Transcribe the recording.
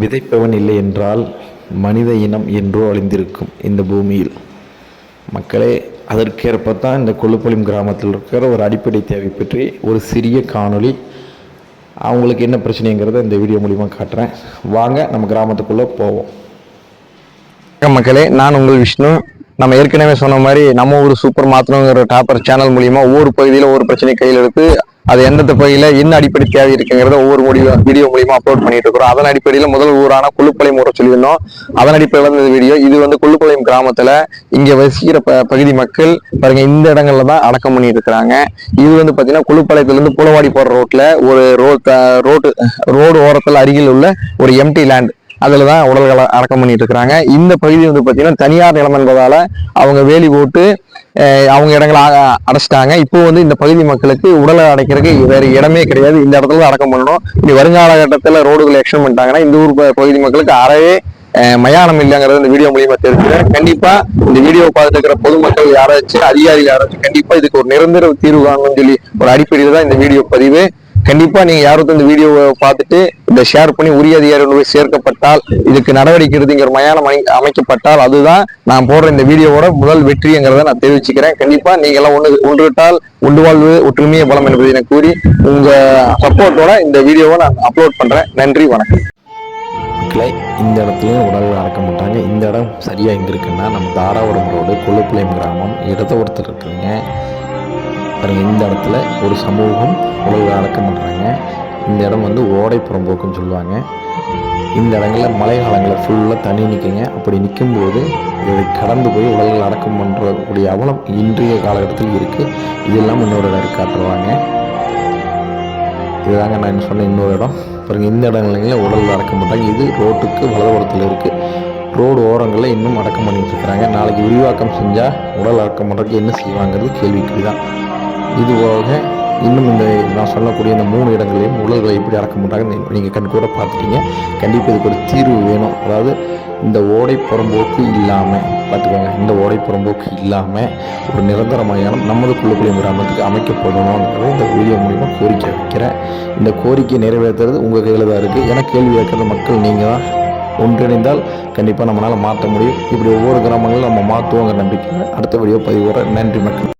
விதைப்பவன் இல்லை என்றால் மனித இனம் என்றோ அழிந்திருக்கும் இந்த பூமியில். மக்களே அதற்கேற்ப தான் இந்த கொள்ளுப்பளிம் கிராமத்தில் இருக்கிற ஒரு அடிப்படை தேவை பற்றி ஒரு சிறிய காணொளி. அவங்களுக்கு என்ன பிரச்சனைங்கிறத இந்த வீடியோ மூலிமா காட்டுறேன். வாங்க நம்ம கிராமத்துக்குள்ளே போவோம். மக்களே நான் உங்கள் விஷ்ணு. நம்ம ஏற்கனவே சொன்ன மாதிரி நம்ம ஊர் சூப்பர் மாத்தணுங்கிற டாப்பர் சேனல் மூலியமா ஒவ்வொரு பகுதியில் ஒவ்வொரு பிரச்சனை கையில் எடுத்து அது எந்தெந்த பகுதியில் என்ன அடிப்படை தேவை இருக்குங்கிறத ஒவ்வொரு முடிவு வீடியோ மூலியமா அப்லோட் பண்ணிட்டு இருக்கிறோம். அதன் அடிப்படையில் முதல் ஊரான கொள்ளுப்பாளையம் ஊரை சொல்லியிருந்தோம். அதன் அடிப்படையில் இந்த வீடியோ இது வந்து கொள்ளுப்பாளையம் கிராமத்துல இங்க வசிக்கிற ப பகுதி மக்கள் பாருங்க இந்த இடங்கள்ல தான் அடக்கம் பண்ணிட்டு இருக்கிறாங்க. இது வந்து பாத்தீங்கன்னா கொள்ளுப்பாளையத்துல இருந்து புலவாடி போற ரோட்ல ஒரு ரோட் ரோடு ரோடு ஓரத்தில் அருகில் உள்ள ஒரு எம்டி லேண்ட் அதில் தான் உடல்களை அடக்கம் பண்ணிட்டு இருக்கிறாங்க. இந்த பகுதி வந்து பார்த்தீங்கன்னா தனியார் நிலம் அவங்க வேலி போட்டு அவங்க இடங்களை அடைச்சிட்டாங்க. இப்போ வந்து இந்த பகுதி மக்களுக்கு உடலை அடைக்கிறதுக்கு வேறு இடமே கிடையாது. இந்த இடத்துல தான் அடக்கம் பண்ணணும். இனி வருங்கால கட்டத்தில் ரோடுகளை எக்ஸ்டன் பண்ணிட்டாங்கன்னா இந்த ஊர் பகுதி மக்களுக்கு அறவே மயானம் இல்லைங்கிறது இந்த வீடியோ மூலியமா தெரிஞ்சுக்கிறேன் கண்டிப்பா இந்த வீடியோ பார்த்துட்டு இருக்கிற பொதுமக்கள் யாராச்சும் அதிகாரிகள் யாராச்சும் கண்டிப்பா இதுக்கு ஒரு நிரந்தர தீர்வு காணணும்னு சொல்லி ஒரு அடிப்படையில் தான் இந்த வீடியோ பதிவு. கண்டிப்பா நீங்க யாரும் இந்த வீடியோவை பார்த்துட்டு இந்த ஷேர் பண்ணி உரிய அதிகாரிகள் போய் சேர்க்கப்பட்டால் இதுக்கு நடவடிக்கை எடுத்துங்கிற மயானம் அமை- அமைக்கப்பட்டால் அதுதான் நான் போடுற இந்த வீடியோவோட முதல் வெற்றிங்கிறத நான் தெரிவிச்சுக்கிறேன். கண்டிப்பா நீங்க எல்லாம் ஒன்று ஒன்றுவிட்டால் உண்டு வாழ்வு ஒற்றுமையை பலம் என்பதை என கூறி உங்க சப்போர்ட்டோட இந்த வீடியோவை நான் அப்லோட் பண்றேன். நன்றி வணக்கம். இந்த இடத்துலையும் உடல் அடக்க மாட்டாங்க இந்த இடம் சரியாக எங்கே இருக்குன்னா நம்ம தாராபுரம் ரோடு கொள்ளுப்பாளையம் கிராமம். இடத்த ஒருத்தர் இருக்குங்க பாருங்கள் இந்த இடத்துல ஒரு சமூகம் உடல்கள் அடக்கம் பண்ணுறாங்க இந்த இடம் வந்து ஓடை புறம்போக்குன்னு சொல்லுவாங்க. இந்த இடங்களில் மழை காலங்களில் ஃபுல்லாக தண்ணி நிற்குங்க அப்படி நிற்கும்போது இதை கடந்து போய் உடல்கள் அடக்கம் பண்ணுறக்கூடிய அவலம் இன்றைய காலகட்டத்தில் இருக்குது இதெல்லாம் இன்னொரு இடம் இருக்கு காட்டுருவாங்க இதுதாங்க நான் சொன்ன இன்னொரு இடம். பாருங்க இந்த இடங்களில் உடல் அடக்கம் பண்ணுறாங்க இது ரோட்டுக்கு வலதுபுறத்தில் இருக்குது ரோடு ஓரங்களில் இன்னும் அடக்கம் பண்ணிகிட்டு இருக்கிறாங்க. நாளைக்கு விரிவாக்கம் செஞ்சால் உடல் அடக்கம் பண்ணுறதுக்கு என்ன செய்வாங்கிறது கேள்விக்குறி தான் இது போக இன்னும் இந்த நான் சொல்லக்கூடிய இந்த மூணு இடங்களையும் உடல்களை எப்படி அடக்க மாட்டாங்க நீங்கள் கண் கூட பார்த்துட்டீங்க. கண்டிப்பாக இதுக்கு ஒரு தீர்வு வேணும். அதாவது இந்த ஓடை புறம்போக்கு இல்லாமல் பார்த்துக்கோங்க இந்த ஓடை புறம்போக்கு இல்லாமல் ஒரு நிரந்தர மயானம் நமது குள்ளுக்குளியம் கிராமத்துக்கு அமைக்கப்படணுங்கிறது இந்த வீடியோ மூலிமா கோரிக்கை வைக்கிறேன். இந்த கோரிக்கையை நிறைவேற்றுறது உங்கள் கையில் தான் இருக்குது ஏன்னா கேள்வி கேட்குற மக்கள் நீங்கள் தான். ஒன்றிணைந்தால் கண்டிப்பாக நம்மளால் மாற்ற முடியும். இப்படி ஒவ்வொரு கிராமங்களும் நம்ம மாற்றுவோங்கிற நம்பிக்கையில் அடுத்த வீடியோ பதிவு நன்றி மக்கள்.